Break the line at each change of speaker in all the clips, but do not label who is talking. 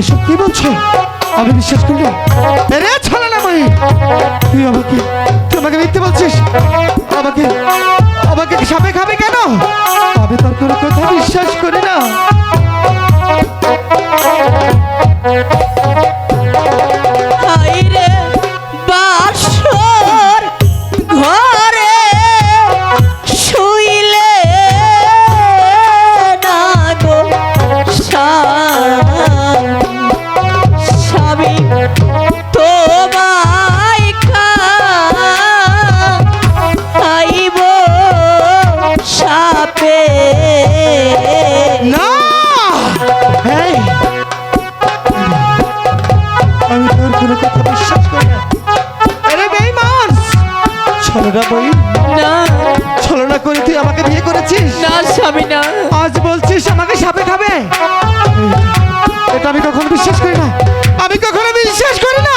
এসব কি বলছো? আমি বিশ্বাস করি না। রে ছাড়া না মাই তুই আমাকে তুই আমাকে মিথ্যে বলছিস? আমাকে আমাকে সাপে খাবে কেন? আমি তোর কোনো কথা বিশ্বাস করি না। আমি তোর কোনো কথা বিশ্বাস করি না। আরে বেঈমান ছলনা বই।
না।
ছলনা করে তুই আমাকে বিয়ে করেছিস?
না স্বামী না।
আজ বলছিস আমাকে সাপে খাবে? এটা আমি কখনো বিশ্বাস করি না। আমি কখনো বিশ্বাস করি না।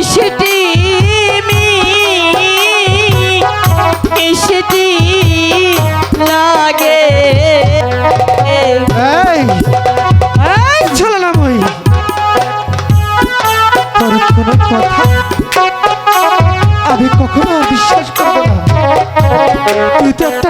মিষ্টি মি লাগে।
এই এই আমি কখনো বিশ্বাস করব না। তুই তো একটা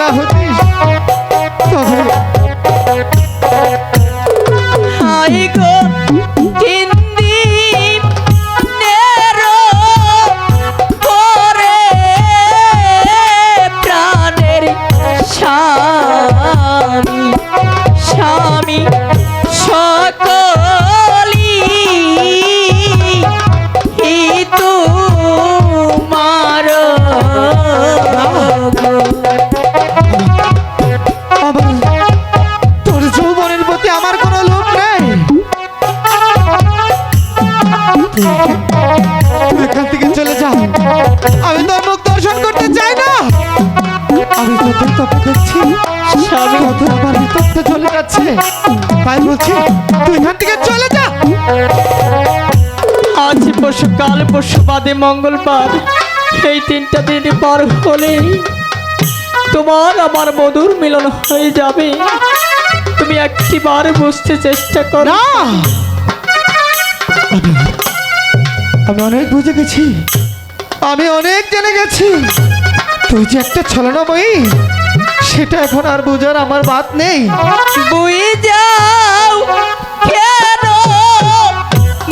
না হতিস? তবে
স্বামী স্বামী সকলি
বলছি তুই এখান থেকে চলে যা।
আজ পশু কাল পশু বাদে মঙ্গলবার এই তিনটা দিন পার হলে তোমার আমার মধুর মিলন হয়ে যাবে। তুমি একটি একটিবার বুঝতে চেষ্টা করো।
না! আমি অনেক বুঝে গেছি। আমি অনেক জেনে গেছি। তুই যে একটা ছলনাময়ী। সেটা এখন আর বুঝার আমার বাদ নেই।
যাও কেন?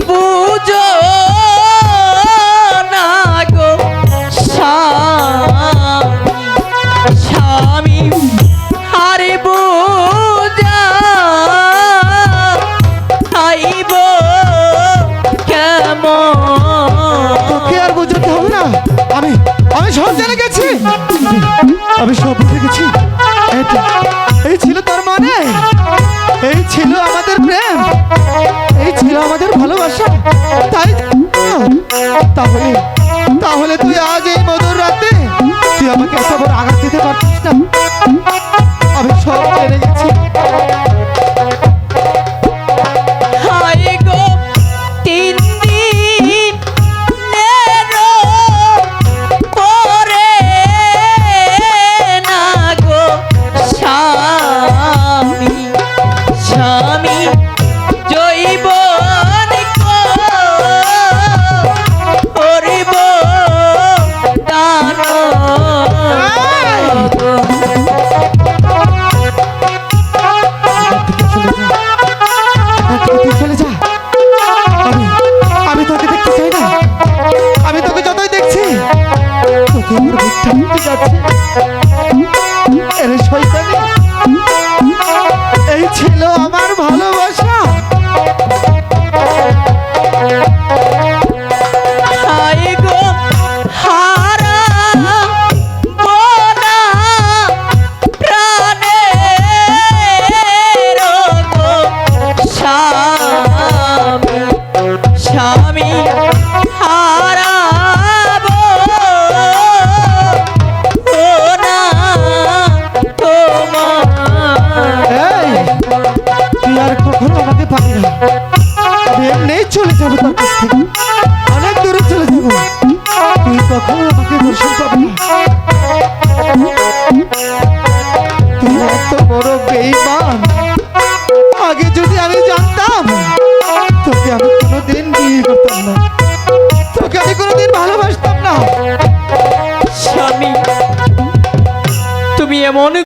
বুঝো না গো স্বামী। স্বামী আরে বুঝা আইব কেমন?
তোকে আর বুঝাতে হবে না। আমি আমি সব জেনে গেছি। আমি সব তাই তাহলে তাহলে তুই আজ এই মধুর রাতে তুই আমাকে এত বড় আঘাত দিতে পারতিস আমার ঠিক উঠে